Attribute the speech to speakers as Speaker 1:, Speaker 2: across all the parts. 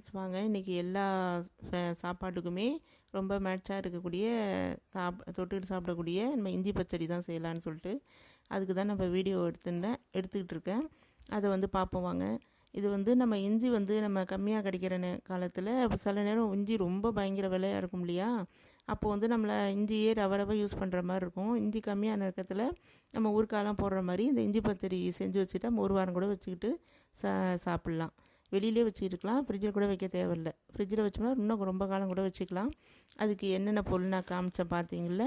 Speaker 1: Friends வாங்க. இன்றைக்கி எல்லா சாப்பாட்டுக்குமே ரொம்ப மேட்சாக இருக்கக்கூடிய சாப் தொட்டுக்கிட்டு சாப்பிடக்கூடிய நம்ம இஞ்சி பச்சடி தான் செய்யலான்னு சொல்லிட்டு அதுக்கு தான் நம்ம வீடியோ எடுத்துட்டேன் எடுத்துக்கிட்டு இருக்கேன். அதை வந்து பார்ப்போம் வாங்க. இது வந்து நம்ம இஞ்சி வந்து நம்ம கம்மியாக கிடைக்கிற நே காலத்தில் சில நேரம் இஞ்சி ரொம்ப பயங்கர விலையாக இருக்கும் இல்லையா? அப்போது வந்து நம்மளை இஞ்சியே ரவ ரவ யூஸ் பண்ணுற மாதிரி இருக்கும். இஞ்சி கம்மியான நேரத்தில் நம்ம ஊருக்காலாம் போடுற மாதிரி இந்த இஞ்சி பச்சடி செஞ்சு வச்சுட்டா நம்ம ஒரு வாரம் கூட வச்சுக்கிட்டு சா சாப்பிட்லாம். வெளியிலே வச்சுருக்கலாம் ஃப்ரிட்ஜில் கூட வைக்க தேவையில்ல. ஃப்ரிட்ஜில் வச்சோம்னா இன்னும் ரொம்ப காலம் கூட வச்சுக்கலாம். அதுக்கு என்னென்ன பொருள் நான் காமிச்சேன் பார்த்தீங்கள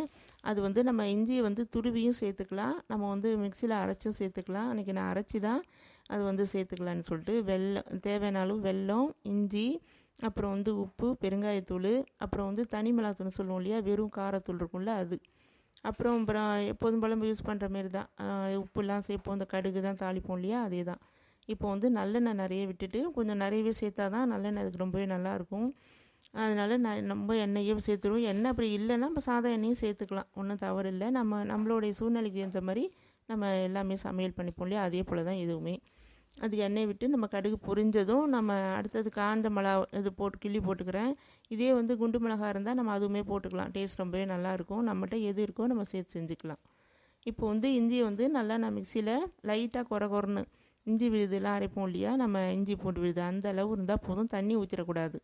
Speaker 1: அது வந்து நம்ம இஞ்சியை வந்து துருவியும் சேர்த்துக்கலாம். நம்ம வந்து மிக்சியில் அரைச்சும் சேர்த்துக்கலாம். அன்றைக்கி நான் அரைச்சி தான் அது வந்து சேர்த்துக்கலான்னு சொல்லிட்டு வெள்ளம் தேவையான அளவு வெல்லம் இஞ்சி அப்புறம் வந்து உப்பு பெருங்காயத்தூள் அப்புறம் வந்து தனி மிளகாத்தூள்னு சொல்லுவோம் இல்லையா? வெறும் காரத்தூள் இருக்கும்ல அது. அப்புறம் அப்புறம் எப்போதும் போல நம்ம யூஸ் பண்ணுற மாரி தான் உப்புலாம் சேர்ப்போம். இந்த கடுகு தான் தாளிப்போம் இல்லையா? அதே தான் இப்போ வந்து நல்லெண்ணெய் நிறைய விட்டுட்டு கொஞ்சம் நிறையவே சேர்த்தா தான் நல்லெண்ணெய் அதுக்கு ரொம்பவே நல்லாயிருக்கும். அதனால நான் நம்ம எண்ணெயே சேர்த்துருவோம். எண்ணெய் அப்படி இல்லைன்னா நம்ம சாதா எண்ணெயும் சேர்த்துக்கலாம். ஒன்றும் தவறு இல்லை. நம்ம நம்மளுடைய சூழ்நிலைக்கு ஏற்ற மாதிரி நம்ம எல்லாமே சமையல் பண்ணிப்போம் இல்லையா? அதே போல் தான் எதுவுமே அது எண்ணெய் விட்டு நம்ம கடுகு பொரிஞ்சதும் நம்ம அடுத்தது காஞ்ச மிளகா இது போட்டு கிள்ளி போட்டுக்கிறேன். இதே வந்து குண்டு மிளகா இருந்தால் நம்ம அதுவுமே போட்டுக்கலாம். டேஸ்ட் ரொம்பவே நல்லாயிருக்கும். நம்மகிட்ட எது இருக்கோ நம்ம சேர்த்து செஞ்சுக்கலாம். இப்போ வந்து இஞ்சியை வந்து நல்லா நான் மிக்சியில் லைட்டாக குறை குறன்னு இஞ்சி விழுதுலாம் அரைப்போம் இல்லையா? நம்ம இஞ்சி பூண்டு விழுது அந்த அளவு இருந்தால் போதும். தண்ணி ஊற்றிடக்கூடாது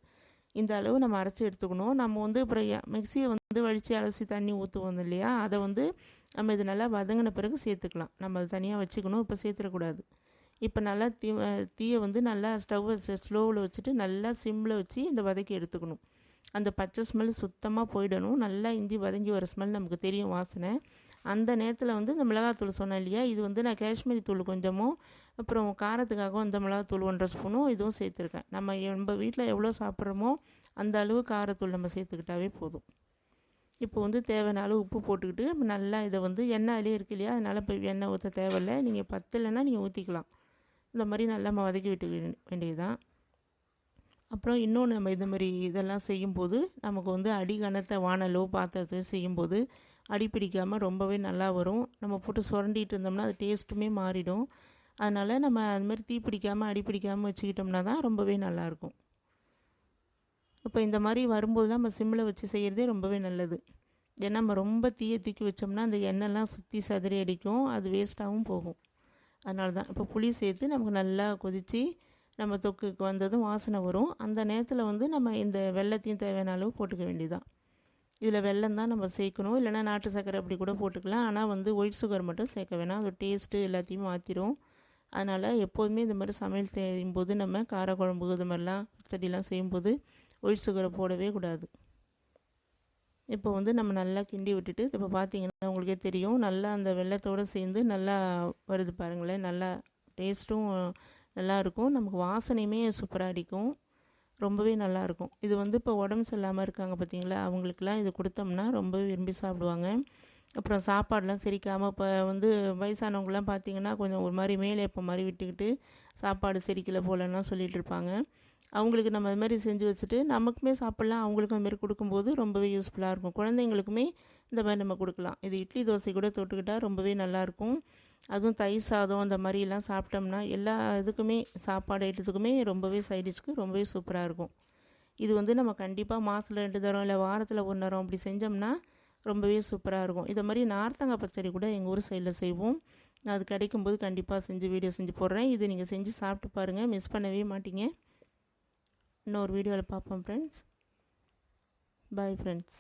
Speaker 1: இந்த அளவு நம்ம அரைச்சி எடுத்துக்கணும். நம்ம வந்து அப்புறம் மிக்சியை வந்து வழித்து அலசி தண்ணி ஊற்றுவோம் இல்லையா? அதை வந்து நம்ம இது நல்லா வதங்கின பிறகு சேர்த்துக்கலாம். நம்ம அது தனியாக வச்சுக்கணும். இப்போ சேர்த்துடக்கூடாது. இப்போ நல்லா தீ தீயை வந்து நல்லா ஸ்டவ்வை ஸ்லோவில் வச்சுட்டு நல்லா சிம்மில் வச்சு இந்த வதக்கி எடுத்துக்கணும். அந்த பச்சை ஸ்மெல் சுத்தமாக போயிடணும். நல்லா இஞ்சி வதங்கி வர ஸ்மெல் நமக்கு தெரியும் வாசனை. அந்த நேரத்தில் வந்து இந்த மிளகாத்தூள் சொன்னேன் இல்லையா? இது வந்து நான் காஷ்மீரி தூள் கொஞ்சமும் அப்புறம் காரத்துக்காகவும் இந்த மிளகாத்தூள் ஒன்றரை ஸ்பூனும் இதுவும் சேர்த்துருக்கேன். நம்ம நம்ம வீட்டில் எவ்வளோ சாப்பிட்றோமோ அந்த அளவு காரத்தூள் நம்ம சேர்த்துக்கிட்டாவே போதும். இப்போ வந்து தேவையான அளவு உப்பு போட்டுக்கிட்டு நல்லா இதை வந்து எண்ணெய் அதிலே இருக்கு இல்லையா? அதனால் இப்போ எண்ணெய் ஊற்ற தேவையில்லை. நீங்கள் பத்தலைன்னா நீங்கள் ஊற்றிக்கலாம் இந்த மாதிரி நல்லா நம்ம வதக்கி விட்டு வேண்டியதுதான். அப்புறம் இன்னொன்று நம்ம இந்த மாதிரி இதெல்லாம் செய்யும்போது நமக்கு வந்து அடி கனத்த வானலோ பாத்திரத்தையோ செய்யும்போது அடி பிடிக்காமல் ரொம்பவே நல்லா வரும். நம்ம போட்டு சுரண்டிட்டு இருந்தோம்னா அது டேஸ்ட்டுமே மாறிடும். அதனால் நம்ம அது மாதிரி தீ பிடிக்காமல் அடி பிடிக்காமல் வச்சுக்கிட்டோம்னா தான் ரொம்பவே நல்லாயிருக்கும் இப்போ இந்த மாதிரி வரும்போதெல்லாம் நம்ம சிம்மில் வச்சு செய்கிறதே ரொம்பவே நல்லது. ஏன்னா நம்ம ரொம்ப தீயை தூக்கி வச்சோம்னா அந்த எண்ணெய்லாம் சுற்றி சதுரி அடிக்கும். அது வேஸ்ட்டாகவும் போகும். அதனால தான். இப்போ புளி சேர்த்து நமக்கு நல்லா கொதித்து நம்ம தொக்குக்கு வந்ததும் வாசனை வரும். அந்த நேரத்தில் வந்து நம்ம இந்த வெள்ளத்தையும் தேவையான அளவு போட்டுக்க வேண்டியதுதான். இதில் வெள்ளம் தான் நம்ம சேர்க்கணும். இல்லைனா நாட்டு சர்க்கரை அப்படி கூட போட்டுக்கலாம். ஆனால் வந்து ஒயிட் சுகர் மட்டும் சேர்க்க வேணாம். அது டேஸ்ட்டு எல்லாத்தையும் மாற்றிடும் அதனால் எப்போதுமே இந்த மாதிரி சமையல் செய்யும்போது நம்ம காரக்குழம்பு இது மாதிரிலாம் பச்சடிலாம் செய்யும்போது ஒயிட் சுகரை போடவே கூடாது. இப்போ வந்து நம்ம நல்லா கிண்டி விட்டுட்டு இப்போ பார்த்தீங்கன்னா உங்களுக்கே தெரியும் நல்லா அந்த வெள்ளத்தோடு சேர்ந்து நல்லா வருது பாருங்களேன். நல்லா டேஸ்ட்டும் நல்லாயிருக்கும். நமக்கு வாசனையுமே சூப்பராக அடிக்கும். ரொம்பவே நல்லா இருக்கும் இது வந்து இப்போ உடம்பு சரியில்லாமல் இருக்காங்க பார்த்தீங்களா அவங்களுக்குலாம் இது கொடுத்தோம்னா ரொம்பவே விரும்பி சாப்பிடுவாங்க. அப்புறம் சாப்பாடெலாம் செரிக்காமல் இப்போ வந்து வயசானவங்களாம் பார்த்தீங்கன்னா கொஞ்சம் ஒரு மாதிரி மேலே இப்போ மாதிரி விட்டுக்கிட்டு சாப்பாடு செரிக்கலை போலன்னா சொல்லிகிட்டு இருப்பாங்க. அவங்களுக்கு நம்ம அது மாதிரி செஞ்சு வச்சுட்டு நமக்குமே சாப்பிட்லாம். அவங்களுக்கும் அது மாதிரி கொடுக்கும்போது ரொம்பவே யூஸ்ஃபுல்லாக இருக்கும். குழந்தைங்களுக்குமே இந்த மாதிரி நம்ம கொடுக்கலாம். இது இட்லி தோசை கூட தொட்டுக்கிட்டால் ரொம்பவே நல்லாயிருக்கும். அதுவும் தயிர் சாதம் அந்த மாதிரிலாம் சாப்பிட்டோம்னா எல்லா இதுக்குமே சாப்பாடு ஐட்டத்துக்குமே ரொம்பவே சைடிஷ்க்கு ரொம்பவே சூப்பராக இருக்கும். இது வந்து நம்ம கண்டிப்பாக மாதத்தில் ரெண்டு தரம் இல்லை வாரத்தில் ஒன்று தரம் அப்படி செஞ்சோம்னா ரொம்பவே சூப்பராக இருக்கும். இதை மாதிரி நார்த்தங்காய் பச்சடி கூட எங்கள் ஊர் சைடில் செய்வோம். நான் அது கிடைக்கும்போது கண்டிப்பாக செஞ்சு வீடியோ செஞ்சு போடுறேன். இது நீங்கள் செஞ்சு சாப்பிட்டு பாருங்கள் மிஸ் பண்ணவே மாட்டீங்க. இன்னொரு வீடியோவில் பார்ப்போம் ஃப்ரெண்ட்ஸ் பாய் ஃப்ரெண்ட்ஸ்